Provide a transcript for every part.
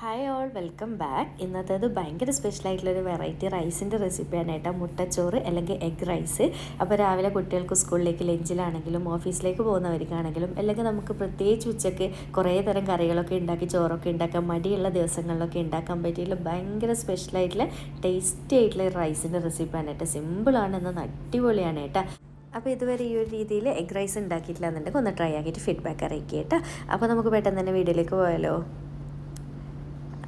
Hi all welcome back ഇന്നത്തേത് ഭയങ്കര special ആയിട്ടുള്ളൊരു വെറൈറ്റി റൈസിന്റെ റെസിപ്പിയാണ് കേട്ടോ. മുട്ടച്ചോറ് അല്ലെങ്കിൽ എഗ് റൈസ് അപ്പോൾ രാവിലെ കുട്ടികൾക്ക് സ്കൂളിലേക്ക് ലഞ്ചിലാണെങ്കിലും ഓഫീസിലേക്ക് പോകുന്നവർക്കാണെങ്കിലും അല്ലെങ്കിൽ നമുക്ക് പ്രത്യേകിച്ച് ഉച്ചയ്ക്ക് കുറേ തരം കറികളൊക്കെ ഉണ്ടാക്കി ചോറൊക്കെ ഉണ്ടാക്കാൻ മടിയുള്ള ദിവസങ്ങളിലൊക്കെ ഉണ്ടാക്കാൻ പറ്റിയുള്ള ഭയങ്കര സ്പെഷ്യൽ ആയിട്ടുള്ള ടേസ്റ്റി ആയിട്ടുള്ള റൈസിന്റെ റെസിപ്പിയാണ് കേട്ടോ. സിമ്പിളാണ് എന്നാൽ അടിപൊളിയാണ് കേട്ടോ. അപ്പോൾ ഇതുവരെ ഈ ഒരു രീതിയിൽ എഗ് റൈസ് ഉണ്ടാക്കിയിട്ടില്ല എന്നുണ്ടെങ്കിൽ ഒന്ന് ട്രൈ ആക്കിയിട്ട് ഫീഡ്ബാക്ക് അറിയിക്കുക കേട്ടോ. അപ്പോൾ നമുക്ക് പെട്ടെന്ന് തന്നെ വീഡിയോയിലേക്ക് പോയാലോ?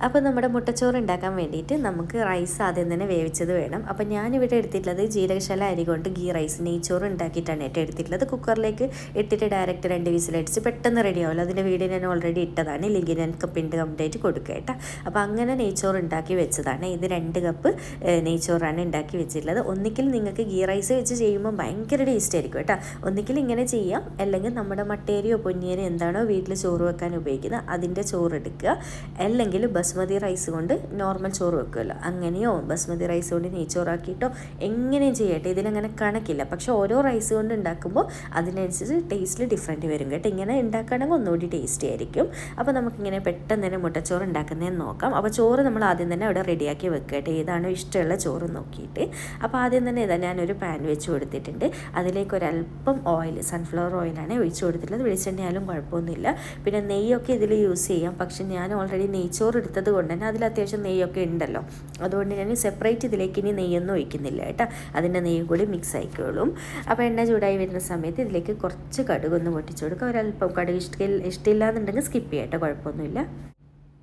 അപ്പോൾ നമ്മുടെ മുട്ടച്ചോറ് ഉണ്ടാക്കാൻ വേണ്ടിയിട്ട് നമുക്ക് റൈസ് ആദ്യം തന്നെ വേവിച്ചത് വേണം. അപ്പോൾ ഞാനിവിടെ എടുത്തിട്ടുള്ളത് ജീരകശാല അരി കൊണ്ട് ഗീ റൈസ് നെയ്ച്ചോറ് ഉണ്ടാക്കിയിട്ടാണ് ഏറ്റവും എടുത്തിട്ടുള്ളത്. കുക്കറിലേക്ക് ഇട്ടിട്ട് ഡയറക്റ്റ് രണ്ട് വിസിലടിച്ച് പെട്ടെന്ന് റെഡി ആവുമല്ലോ. അതിന്റെ വീഡിയോ ഞാൻ ഓൾറെഡി ഇട്ടതാണ്. ലിങ്കിൽ ഞാൻ കപ്പിന്റെ കംപ്ലീറ്റ് കൊടുക്കുക കേട്ടോ. അപ്പോൾ അങ്ങനെ നെയ്ച്ചോറ് ഉണ്ടാക്കി വെച്ചതാണ്. ഇത് രണ്ട് കപ്പ് നെയ്ച്ചോറാണ് ഉണ്ടാക്കി വെച്ചിട്ടുള്ളത്. ഒന്നിക്കിൽ നിങ്ങൾക്ക് ഗീ റൈസ് വെച്ച് ചെയ്യുമ്പോൾ ഭയങ്കര ടേസ്റ്റ് ആയിരിക്കും കേട്ടോ. ഒന്നിക്കിൽ ഇങ്ങനെ ചെയ്യാം. അല്ലെങ്കിൽ നമ്മുടെ മട്ടേരിയോ പൊന്നിയനോ എന്താണോ വീട്ടിൽ ചോറ് വെക്കാൻ ഉപയോഗിക്കുന്നത് അതിന്റെ ചോറ് എടുക്കുക. അല്ലെങ്കിൽ ബസ്മതി റൈസ് കൊണ്ട് നോർമൽ ചോറ് വെക്കുമല്ലോ. അങ്ങനെയോ? ബസ്മതി റൈസ് കൊണ്ട് നെയ്ച്ചോറാക്കിയിട്ടോ? എങ്ങനെയും ചെയ്യട്ടെ. ഇതിനങ്ങനെ കണക്കില്ല. പക്ഷെ ഓരോ റൈസ് കൊണ്ട് ഉണ്ടാക്കുമ്പോൾ അതിനനുസരിച്ച് ടേസ്റ്റിൽ ഡിഫറെന്റ് വരും കേട്ടോ. ഇങ്ങനെ ഉണ്ടാക്കുകയാണെങ്കിൽ ഒന്നുകൂടി ടേസ്റ്റി ആയിരിക്കും. അപ്പോൾ നമുക്കിങ്ങനെ പെട്ടെന്ന് തന്നെ മുട്ടച്ചോറ് ഉണ്ടാക്കുന്നതെന്ന് നോക്കാം. അപ്പോൾ ചോറ് നമ്മൾ ആദ്യം തന്നെ അവിടെ റെഡിയാക്കി വെക്കുക കേട്ടോ. ഏതാണോ ഇഷ്ടമുള്ള ചോറ് നോക്കിയിട്ട്. അപ്പോൾ ആദ്യം തന്നെ ഇതാ ഞാനൊരു പാൻ വെച്ച് കൊടുത്തിട്ടുണ്ട്. അതിലേക്ക് ഒരല്പം ഓയിൽ സൺഫ്ലവർ ഓയിലാണ് ഒഴിച്ച് കൊടുത്തിട്ടുള്ളത്. വെളിച്ചെണ്ണയാലും കുഴപ്പമൊന്നുമില്ല. പിന്നെ നെയ്യൊക്കെ ഇതിൽ യൂസ് ചെയ്യാം. പക്ഷെ ഞാൻ ഓൾറെഡി നെയ്ച്ചോറ് എടുത്തത് കൊണ്ട് തന്നെ അതിൽ അത്യാവശ്യം നെയ്യൊക്കെ ഉണ്ടല്ലോ. അതുകൊണ്ട് ഞാൻ സെപ്പറേറ്റ് ഇതിലേക്ക് ഇനി നെയ്യൊന്നും ഒഴിക്കുന്നില്ല കേട്ടോ. അതിന്റെ നെയ്യും കൂടി മിക്സ് ആയിക്കോളും. അപ്പോൾ എണ്ണ ചൂടായി വരുന്ന സമയത്ത് ഇതിലേക്ക് കുറച്ച് കടുകൊന്ന് പൊട്ടിച്ചു കൊടുക്കുക ഒരല്പം കടുക് ഇഷ്ട ഇഷ്ടമില്ല എന്നുണ്ടെങ്കിൽ സ്കിപ്പ് ചെയ്യാം കേട്ടോ. കുഴപ്പമൊന്നുമില്ല.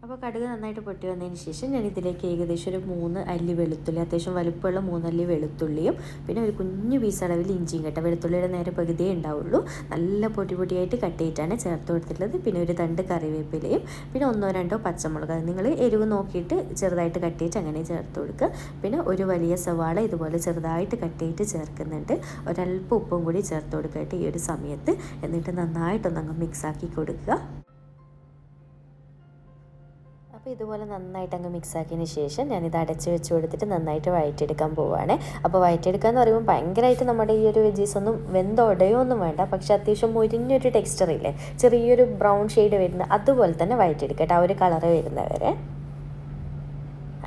അപ്പോൾ കടുക് നന്നായിട്ട് പൊട്ടി വന്നതിന് ശേഷം ഞാൻ ഇതിലേക്ക് ഏകദേശം ഒരു മൂന്ന് അല്ലി വെളുത്തുള്ളി അത്യാവശ്യം വലുപ്പമുള്ള മൂന്നല്ലി വെളുത്തുള്ളിയും പിന്നെ ഒരു കുഞ്ഞു പീസ് അളവിൽ ഇഞ്ചിയും കേട്ടോ. വെളുത്തുള്ളിയുടെ നേരെ പകുതിയേ ഉണ്ടാവുള്ളൂ. നല്ല പൊടി പൊടിയായിട്ട് കട്ട് ചെയ്തിട്ടാണ് ചേർത്ത് കൊടുത്തിട്ടുള്ളത്. പിന്നെ ഒരു തണ്ട് കറിവേപ്പിലയും പിന്നെ ഒന്നോ രണ്ടോ പച്ചമുളക്. അത് നിങ്ങൾ എരിവ് നോക്കിയിട്ട് ചെറുതായിട്ട് കട്ട് ചെയ്തിട്ട് അങ്ങനെ ചേർത്ത് കൊടുക്കുക. പിന്നെ ഒരു വലിയ സവാള ഇതുപോലെ ചെറുതായിട്ട് കട്ട് ചെയ്തിട്ട് ചേർക്കുന്നുണ്ട്. ഒരല്പം ഉപ്പും കൂടി ചേർത്ത് കൊടുക്കട്ടെ ഈ ഒരു സമയത്ത്. എന്നിട്ട് നന്നായിട്ടൊന്നങ്ങ് മിക്സാക്കി കൊടുക്കുക. അപ്പോൾ ഇതുപോലെ നന്നായിട്ട് അങ്ങ് മിക്സ് ആക്കിയതിന് ശേഷം ഞാനിത് അടച്ച് വെച്ച് കൊടുത്തിട്ട് നന്നായിട്ട് വഴറ്റിയെടുക്കാൻ പോവുകയാണ് അപ്പോൾ വഴറ്റിയെടുക്കുക എന്ന് പറയുമ്പോൾ ഭയങ്കരമായിട്ട് നമ്മുടെ ഈ ഒരു വെജീസ് ഒന്നും വെന്തോടയോ ഒന്നും വേണ്ട. പക്ഷെ അത്യാവശ്യം മുരിഞ്ഞൊരു ടെക്സ്ചർ ഇല്ലേ? ചെറിയൊരു ബ്രൗൺ ഷെയ്ഡ് വരുന്ന അതുപോലെ തന്നെ വഴറ്റിയെടുക്കട്ടെ ആ ഒരു കളറ് വരുന്നവരെ.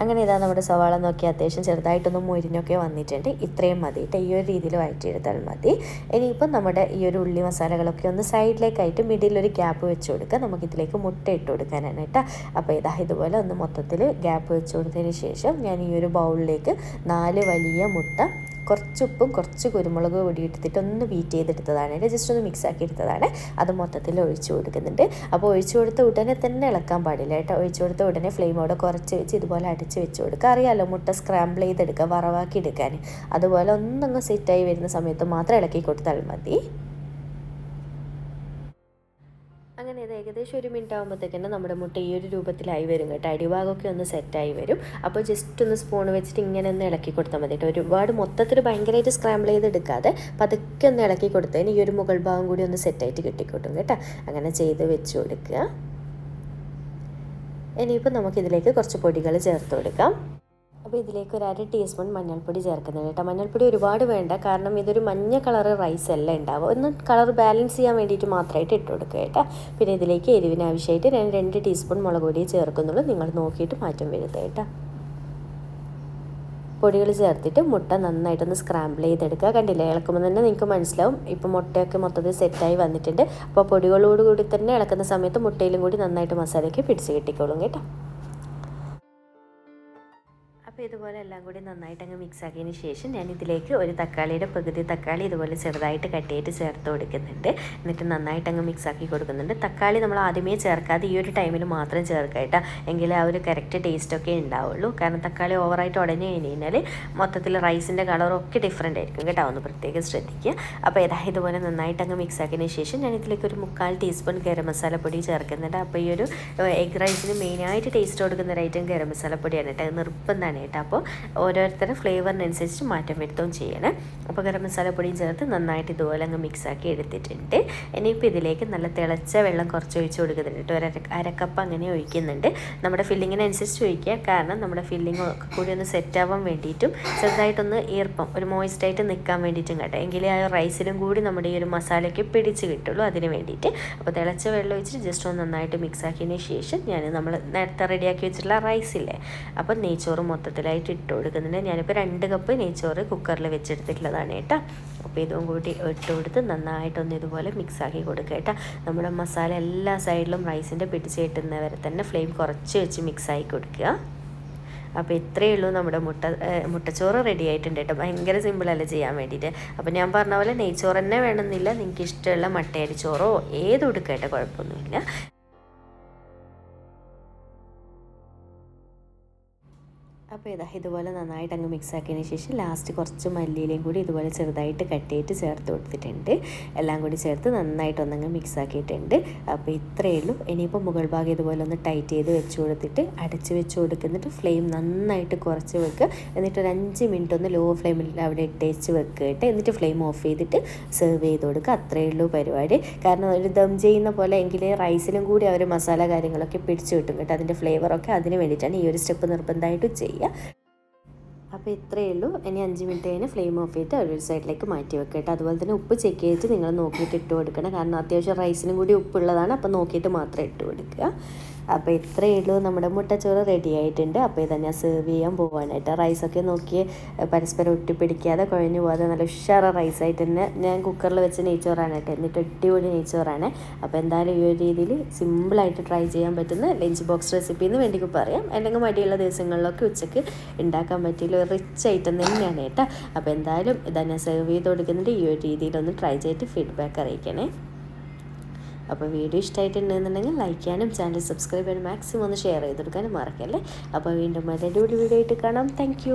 അങ്ങനെ ഇതാ നമ്മുടെ സവാള നോക്കി അത്യാവശ്യം ചെറുതായിട്ടൊന്നും മുരിഞ്ഞൊക്കെ വന്നിട്ടുണ്ട്. ഇത്രയും മതി കേട്ടോ ഈ ഒരു രീതിയിൽ വഴറ്റിയെടുത്താൽ മതി. ഇനിയിപ്പം നമ്മുടെ ഈ ഒരു ഉള്ളി മസാലകളൊക്കെ ഒന്ന് സൈഡിലേക്കായിട്ട് മിഡിലൊരു ഗ്യാപ്പ് വെച്ച് കൊടുക്കുക. നമുക്കിതിലേക്ക് മുട്ട ഇട്ട് കൊടുക്കാനാണ് കേട്ടോ അപ്പോൾ ഇതാ ഇതുപോലെ ഒന്ന് മൊത്തത്തിൽ ഗ്യാപ്പ് വെച്ച് കൊടുത്തതിന് ശേഷം ഞാൻ ഈ ഒരു ബൗളിലേക്ക് നാല് വലിയ മുട്ട കുറച്ച് ഉപ്പും കുറച്ച് കുരുമുളക് പൊടി ഒന്ന് ബീറ്റ് ചെയ്തെടുത്തതാണ്. ജസ്റ്റ് ഒന്ന് മിക്സ് ആക്കി എടുത്തതാണ്. അത് മൊത്തത്തിൽ ഒഴിച്ചു കൊടുക്കുന്നുണ്ട്. അപ്പോൾ ഒഴിച്ചു കൊടുത്ത ഉടനെ തന്നെ ഇളക്കാൻ പാടില്ല കേട്ടോ. ഒഴിച്ചു കൊടുത്ത ഉടനെ ഫ്ലെയിമോടെ കുറച്ച് വെച്ച് ഇതുപോലെ അടിച്ച് വെച്ച് കൊടുക്കുക. അറിയാമല്ലോ മുട്ട സ്ക്രാമ്പിൾ ചെയ്തെടുക്കുക വറവാക്കി എടുക്കാൻ. അതുപോലെ ഒന്നങ്ങ് സെറ്റായി വരുന്ന സമയത്ത് മാത്രം ഇളക്കി കൊടുത്താൽ മതി. ഏകദേശം ഒരു മിനിറ്റ് ആകുമ്പോഴത്തേക്കന്നെ നമ്മുടെ മുട്ട ഈ ഒരു രൂപത്തിലായി വരും കേട്ടോ. അടിഭാഗമൊക്കെ ഒന്ന് സെറ്റായി വരും. അപ്പോൾ ജസ്റ്റ് ഒന്ന് സ്പൂൺ വെച്ചിട്ട് ഇങ്ങനെ ഒന്ന് ഇളക്കി കൊടുത്താൽ മതി കേട്ടോ. ഒരുപാട് മൊത്തത്തിൽ ഭയങ്കരമായിട്ട് സ്ക്രാമ്പിൾ ചെയ്തെടുക്കാതെ പതുക്കെ ഒന്ന് ഇളക്കി കൊടുത്തതിന് ഈ ഒരു മുകൾ ഭാഗം കൂടി ഒന്ന് സെറ്റായിട്ട് കിട്ടിക്കോട്ടും കേട്ടോ. അങ്ങനെ ചെയ്ത് വെച്ച് കൊടുക്കുക. ഇനിയിപ്പോൾ നമുക്കിതിലേക്ക് കുറച്ച് പൊടികൾ ചേർത്ത് കൊടുക്കാം. അപ്പോൾ ഇതിലേക്ക് ഒരു അര ടീസ്പൂൺ മഞ്ഞൾപ്പൊടി ചേർക്കുന്നുണ്ട് കേട്ടോ. മഞ്ഞൾപ്പൊടി ഒരുപാട് വേണ്ട കാരണം ഇതൊരു മഞ്ഞ കളർ റൈസ് അല്ല ഉണ്ടാവും ഒന്ന് കളർ ബാലൻസ് ചെയ്യാൻ വേണ്ടിയിട്ട് മാത്രമായിട്ട് ഇട്ട് കൊടുക്കുക കേട്ടോ. പിന്നെ ഇതിലേക്ക് എരിവിന് ആവശ്യമായിട്ട് ഞാൻ രണ്ട് ടീസ്പൂൺ മുളക് പൊടി ചേർക്കുന്നുള്ളൂ. നിങ്ങൾ നോക്കിയിട്ട് മാറ്റം വരുത്തുക കേട്ടോ. പൊടികൾ ചേർത്തിട്ട് മുട്ട നന്നായിട്ടൊന്ന് സ്ക്രാമ്പിൾ ചെയ്തെടുക്കുക. കണ്ടില്ലേ? ഇളക്കുമ്പോൾ തന്നെ നിങ്ങൾക്ക് മനസ്സിലാവും. ഇപ്പോൾ മുട്ടയൊക്കെ മൊത്തത്തിൽ സെറ്റായി വന്നിട്ടുണ്ട്. അപ്പോൾ പൊടികളോടുകൂടി തന്നെ ഇളക്കുന്ന സമയത്ത് മുട്ടയിലും കൂടി നന്നായിട്ട് മസാലയൊക്കെ പിടിച്ച് കിട്ടിക്കോളും കേട്ടോ. ഇതുപോലെ എല്ലാം കൂടി നന്നായിട്ട് അങ്ങ് മിക്സ് ആക്കിയതിന് ശേഷം ഞാൻ ഇതിലേക്ക് ഒരു തക്കാളിയുടെ പകുതി തക്കാളി ഇതുപോലെ ചെറുതായിട്ട് കട്ട് ചേർത്ത് കൊടുക്കുന്നുണ്ട്. എന്നിട്ട് നന്നായിട്ട് അങ്ങ് മിക്സ് ആക്കി കൊടുക്കുന്നുണ്ട്. തക്കാളി നമ്മൾ ആദ്യമേ ചേർക്കാതെ ഈ ഒരു ടൈമിൽ മാത്രം ചേർക്കുക കേട്ടോ. എങ്കിലേ ആ ഒരു കറക്റ്റ് ടേസ്റ്റൊക്കെ ഉണ്ടാവുള്ളൂ. കാരണം തക്കാളി ഓവറായിട്ട് ഉടഞ്ഞു കഴിഞ്ഞ് കഴിഞ്ഞാൽ മൊത്തത്തിൽ റൈസിന്റെ കളറൊക്കെ ഡിഫറെന്റ് ആയിരിക്കും കേട്ടോ. ഒന്ന് പ്രത്യേകം ശ്രദ്ധിക്കുക. അപ്പോൾ ഏതാ ഇതുപോലെ നന്നായിട്ട് അങ്ങ് മിക്സ് ആക്കിയതിന് ശേഷം ഞാൻ ഇതിലേക്ക് ഒരു മുക്കാൽ ടീസ്പൂൺ ഗരം മസാലപ്പൊടി ചേർക്കുന്നുണ്ട്. അപ്പോൾ ഈ ഒരു എഗ് റൈസിന് മെയിനായിട്ട് ടേസ്റ്റ് കൊടുക്കുന്ന ഒരു ഐറ്റം ഗരം മസാലപ്പൊടിയാണ് കേട്ടോ. നിർബന്ധമാണ് കേട്ടോ. അപ്പോൾ ഓരോരുത്തരുടെ ഫ്ലേവറിനനുസരിച്ച് മാറ്റം വരുത്തുകയും ചെയ്യണം. അപ്പോൾ ഗരം മസാലപ്പൊടിയും ചേർത്ത് നന്നായിട്ട് ഇതുപോലെ അങ്ങ് മിക്സാക്കി എടുത്തിട്ടുണ്ട്. ഇനിയിപ്പോൾ ഇതിലേക്ക് നല്ല തിളച്ച വെള്ളം കുറച്ച് ഒഴിച്ച് കൊടുക്കുന്നുണ്ട് കേട്ടോ. ഒരു അര അരക്കപ്പ് അങ്ങനെ ഒഴിക്കുന്നുണ്ട്. നമ്മുടെ ഫില്ലിങ്ങിനനുസരിച്ച് ഒഴിക്കുക. കാരണം നമ്മുടെ ഫില്ലിംഗ് കൂടി ഒന്ന് സെറ്റാവാൻ വേണ്ടിയിട്ടും ചെറുതായിട്ടൊന്ന് ഈർപ്പം ഒരു മോയിസ്റ്റായിട്ട് നിൽക്കാൻ വേണ്ടിയിട്ടും കേട്ടോ. എങ്കിലേ ആ റൈസിലും കൂടി നമ്മുടെ ഈ ഒരു മസാലയ്ക്ക് പിടിച്ച് കിട്ടുള്ളൂ അതിന് വേണ്ടിയിട്ട്. അപ്പോൾ തിളച്ച വെള്ളം ഒഴിച്ചിട്ട് ജസ്റ്റ് ഒന്ന് നന്നായിട്ട് മിക്സാക്കിയതിന് ശേഷം ഞാൻ നമ്മൾ നേരത്തെ റെഡിയാക്കി വെച്ചിട്ടുള്ള റൈസില്ലേ അപ്പോൾ നെയ്ച്ചോറ് മൊത്തത്തിലായിട്ട് ഇട്ട് കൊടുക്കുന്നുണ്ട്. ഞാനിപ്പോൾ രണ്ട് കപ്പ് നെയ്ച്ചോറ് കുക്കറിൽ വെച്ചെടുത്തിട്ടുള്ളതാണ് കേട്ടോ. അപ്പോൾ ഇതും കൂടി ഇട്ട് കൊടുത്ത് നന്നായിട്ടൊന്ന് ഇതുപോലെ മിക്സ് ആക്കി കൊടുക്കുക കേട്ടോ. നമ്മുടെ മസാല എല്ലാ സൈഡിലും റൈസിന്റെ പിടിച്ച് കിട്ടുന്നവരെ തന്നെ ഫ്ലെയിം കുറച്ച് വെച്ച് മിക്സ് ആക്കി കൊടുക്കുക. അപ്പോൾ ഇത്രയേ ഉള്ളൂ നമ്മുടെ മുട്ട മുട്ടച്ചോറ് റെഡി ആയിട്ടുണ്ട് കേട്ടോ. ഭയങ്കര സിമ്പിളല്ലേ ചെയ്യാൻ വേണ്ടിയിട്ട്. അപ്പോൾ ഞാൻ പറഞ്ഞ പോലെ നെയ്ച്ചോറ് തന്നെ വേണമെന്നില്ല. നിങ്ങൾക്ക് ഇഷ്ടമുള്ള മട്ടയരി ചോറോ ഏതും എടുക്കട്ടെ കുഴപ്പമൊന്നുമില്ല. അപ്പോൾ ഇതാ ഇതുപോലെ നന്നായിട്ട് അങ്ങ് മിക്സ് ആക്കിയതിന് ശേഷം ലാസ്റ്റ് കുറച്ച് മല്ലിയിലയും കൂടി ഇതുപോലെ ചെറുതായിട്ട് കട്ടിയിട്ട് ചേർത്ത് കൊടുത്തിട്ടുണ്ട്. എല്ലാം കൂടി ചേർത്ത് നന്നായിട്ട് ഒന്നങ്ങ് മിക്സ് ആക്കിയിട്ടുണ്ട്. അപ്പോൾ ഇത്രയേ ഉള്ളൂ. ഇനിയിപ്പോൾ മുകൾ ഭാഗം ഇതുപോലെ ഒന്ന് ടൈറ്റ് ചെയ്ത് വെച്ച് കൊടുത്തിട്ട് അടച്ച് വെച്ച് കൊടുക്കുന്നിട്ട് ഫ്ലെയിം നന്നായിട്ട് കുറച്ച് വെക്കുക എന്നിട്ട് ഒരു അഞ്ച് മിനിറ്റ് ഒന്ന് ലോ ഫ്ലെയിമിൽ അവിടെ ഇട്ടേച്ച് വെക്കുക കേട്ടോ. എന്നിട്ട് ഫ്ലെയിം ഓഫ് ചെയ്തിട്ട് സെർവ് ചെയ്ത് കൊടുക്കുക അത്രയേ ഉള്ളൂ പരിപാടി. കാരണം ഒരു ദം ചെയ്യുന്ന പോലെ എങ്കിൽ റൈസിലും കൂടി അവർ മസാല കാര്യങ്ങളൊക്കെ പിടിച്ചു കിട്ടും കേട്ടോ. അതിന്റെ ഫ്ലേവറൊക്കെ അതിന് വേണ്ടിയിട്ടാണ് ഈ ഒരു സ്റ്റെപ്പ് നിർബന്ധമായിട്ട് ചെയ്യുക അപ്പോൾ ഇത്രയേ ഉള്ളൂ. ഇനി അഞ്ച് മിനിറ്റ് കഴിഞ്ഞ് ഫ്ലെയിം ഓഫ് ചെയ്തിട്ട് ഒരു സൈഡിലേക്ക് മാറ്റി വെക്കുക കേട്ടോ. അതുപോലെ തന്നെ ഉപ്പ് ചെക്ക് ചെയ്തിട്ട് നിങ്ങൾ നോക്കിയിട്ട് ഇട്ട് കൊടുക്കണം. കാരണം അത്യാവശ്യം റൈസിനും കൂടി ഉപ്പുള്ളതാണ് അപ്പോൾ നോക്കിയിട്ട് മാത്രം ഇട്ട് കൊടുക്കുക. അപ്പോൾ ഇത്രയേ ഉള്ളൂ. നമ്മുടെ മുട്ടച്ചോറ് റെഡി ആയിട്ടുണ്ട്. അപ്പോൾ ഇതാ ഞാൻ സെർവ് ചെയ്യാൻ പോവാനായിട്ട് റൈസൊക്കെ നോക്കി പരസ്പരം ഒട്ടിപ്പിടിക്കാതെ കുഴഞ്ഞു പോകാതെ നല്ല ഉഷാറ റൈസായിട്ട് തന്നെ. ഞാൻ കുക്കറിൽ വെച്ച് നെയ്ച്ചോറാണ് കേട്ടോ. എന്നിട്ട് അടിപൊളി നെയ്ച്ചോറാണ്. അപ്പോൾ എന്തായാലും ഈ ഒരു രീതിയിൽ സിമ്പിളായിട്ട് ട്രൈ ചെയ്യാൻ പറ്റുന്ന ലഞ്ച് ബോക്സ് റെസിപ്പി എന്ന് വേണ്ടി പറയാം. അല്ലെങ്കിൽ മടിയുള്ള ദിവസങ്ങളിലൊക്കെ ഉച്ചയ്ക്ക് ഉണ്ടാക്കാൻ പറ്റിയ ഒരു റിച്ച് ഐറ്റം തന്നെയാണ് കേട്ടോ. അപ്പോൾ എന്തായാലും ഇതാ ഞാൻ സെർവ് ചെയ്ത് കൊടുക്കുന്നുണ്ട്. ഈ ഒരു രീതിയിലൊന്ന് ട്രൈ ചെയ്തിട്ട് ഫീഡ്ബാക്ക് അറിയിക്കണേ. അപ്പോൾ വീഡിയോ ഇഷ്ടമായിട്ടുണ്ടെന്നുണ്ടെങ്കിൽ ലൈക്ക് ചെയ്യാനും ചാനൽ സബ്സ്ക്രൈബ് ചെയ്യാനും മാക്സിമം ഒന്ന് ഷെയർ ചെയ്ത് കൊടുക്കാനും മറക്കല്ലേ? അപ്പോൾ വീണ്ടും മറ്റൊരു വീഡിയോ ആയിട്ട് കാണാം. താങ്ക്